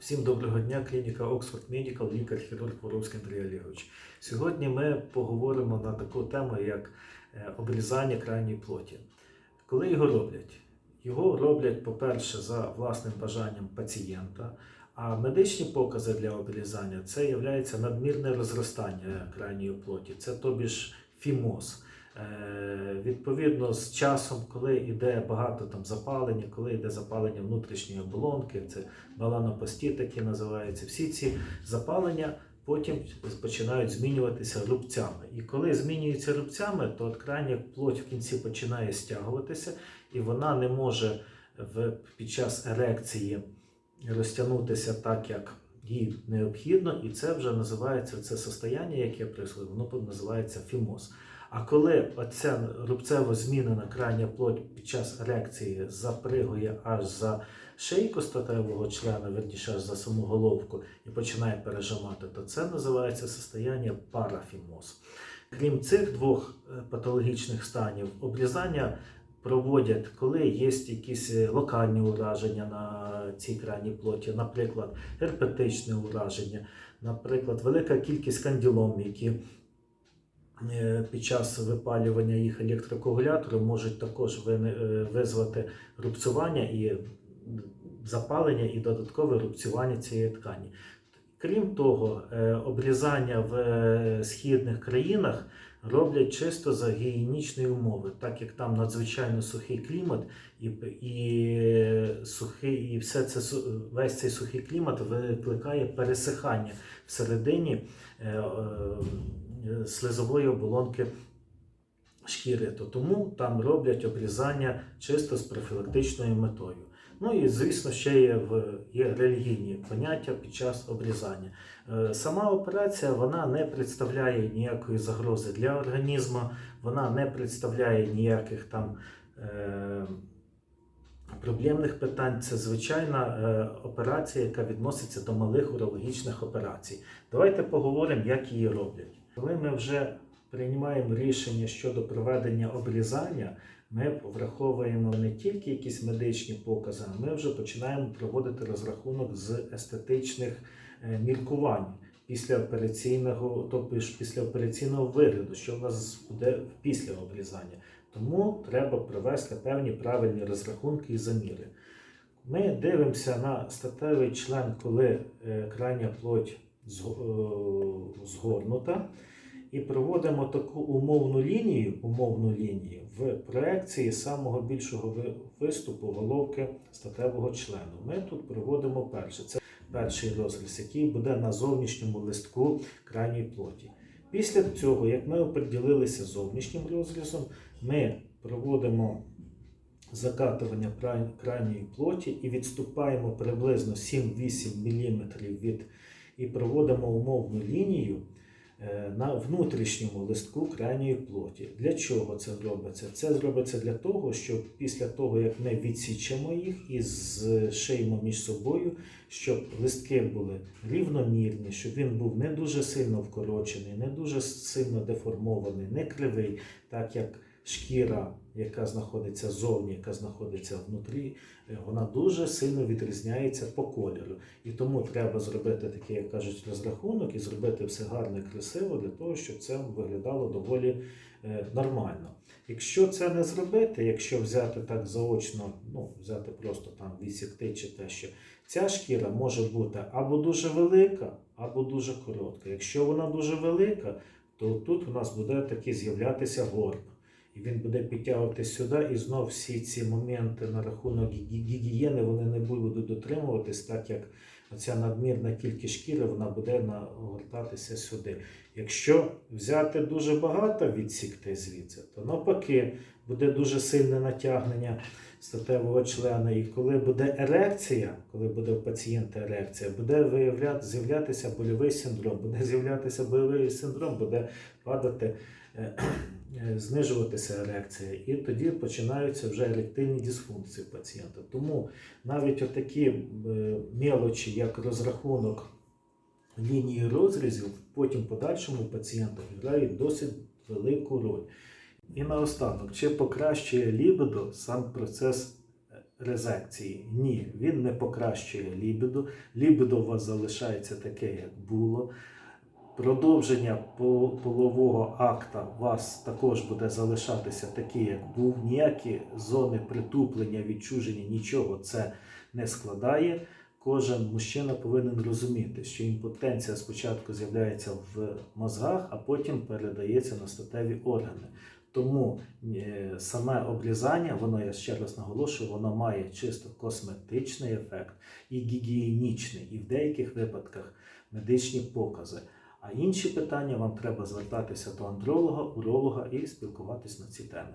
Всім доброго дня, клініка Oxford Medical, лікар-хірург Воровський Андрій Олегович. Сьогодні ми поговоримо на таку тему, як е, обрізання крайньої плоті. Коли його роблять? Його роблять, по-перше, за власним бажанням пацієнта, а медичні покази для обрізання це є надмірне розростання крайньої плоті, це тобі ж фімоз. Е, Відповідно, з часом, коли йде багато там запалення, коли йде запалення внутрішньої оболонки, це баланопості такі називаються, всі ці запалення потім починають змінюватися рубцями. І коли змінюються рубцями, то крайня плоть в кінці починає стягуватися, і вона не може в, під час ерекції розтягнутися так, як їй необхідно, і це вже називається це состояння, яке прийшло, воно називається фімоз. А коли оця рубцево змінена крайня плоть під час ерекції запригує аж за шийку статевого члена, верніше аж за саму головку, і починає пережимати, то це називається состояння парафімоз. Крім цих двох е, патологічних станів, обрізання проводять, коли є якісь е, локальні ураження на цій крайній плоті, наприклад, герпетичне ураження, наприклад, велика кількість канділом, які під час випалювання їх електрокоагулятором можуть також е, визвати рубцювання і запалення і додаткове рубцювання цієї ткані. Крім того, е, обрізання в е, східних країнах роблять чисто за гігієнічної умови, так як там надзвичайно сухий клімат, і, і, сухий, і все це, весь цей сухий клімат викликає пересихання всередині е, е, слизової оболонки шкіри. То тому там роблять обрізання чисто з профілактичною метою. Ну і звісно, ще є, в, є релігійні поняття під час обрізання. Е, Сама операція вона не представляє ніякої загрози для організму, вона не представляє ніяких там е, проблемних питань. Це звичайна е, операція, яка відноситься до малих урологічних операцій. Давайте поговоримо, як її роблять. Коли ми вже приймаємо рішення щодо проведення обрізання, ми враховуємо не тільки якісь медичні покази, а ми вже починаємо проводити розрахунок з естетичних е, міркувань після операційного, тобто після операційного вигляду, що в нас буде після обрізання. Тому треба провести певні правильні розрахунки і заміри. Ми дивимося на статевий член, коли е, крайня плоть е, згорнута, і проводимо таку умовну лінію, умовну лінію в проекції самого більшого виступу головки статевого члену. Ми тут проводимо перше. Це перший розріз, який буде на зовнішньому листку крайньої плоті. Після цього, як ми оприділилися зовнішнім розрізом, ми проводимо закатування крайньої плоті і відступаємо приблизно 7-8 мм від і проводимо умовну лінію на внутрішньому листку крайньої плоті. Для чого це робиться? Це зробиться для того, щоб після того, як ми відсічемо їх і зшиємо між собою, щоб листки були рівномірні, щоб він був не дуже сильно вкорочений, не дуже сильно деформований, не кривий, так як шкіра, яка знаходиться зовні, яка знаходиться внутрі, е, вона дуже сильно відрізняється по кольору. І тому треба зробити такий, як кажуть, розрахунок і зробити все гарно і красиво для того, щоб це виглядало доволі е, нормально. Якщо це не зробити, якщо взяти так заочно, ну взяти просто там відсікти чи те, що ця шкіра може бути або дуже велика, або дуже коротка. Якщо вона дуже велика, то тут у нас буде таки з'являтися горб. І він буде підтягувати сюди, і знов всі ці моменти на рахунок гігієни вони не будуть дотримуватись, так як оця надмірна кількість шкіри вона буде нагортатися сюди. Якщо взяти дуже багато відсікти звідси, то навпаки буде дуже сильне натягнення статевого члена. І коли буде ерекція, коли буде у пацієнта ерекція, буде виявляти, з'являтися больовий синдром, буде з'являтися больовий синдром, буде падати. Е, е, Знижуватися ерекція, і тоді починаються вже еректильні дисфункції пацієнта. Тому навіть отакі е, мелочі, як розрахунок лінії розрізів, потім подальшому пацієнта грають досить велику роль. І наостанок, чи покращує лібидо сам процес резекції? Ні, він не покращує лібіду. Лібідо у вас залишається таке, як було. Продовження полового акта у вас також буде залишатися такий, як був. Ніякі зони притуплення, відчуження, нічого це не складає. Кожен мужчина повинен розуміти, що імпотенція спочатку з'являється в мозгах, а потім передається на статеві органи. Тому е, саме обрізання, воно я ще раз наголошую, воно має чисто косметичний ефект і гігієнічний, і в деяких випадках медичні покази. А інші питання вам треба звертатися до андролога, уролога і спілкуватись на ці теми.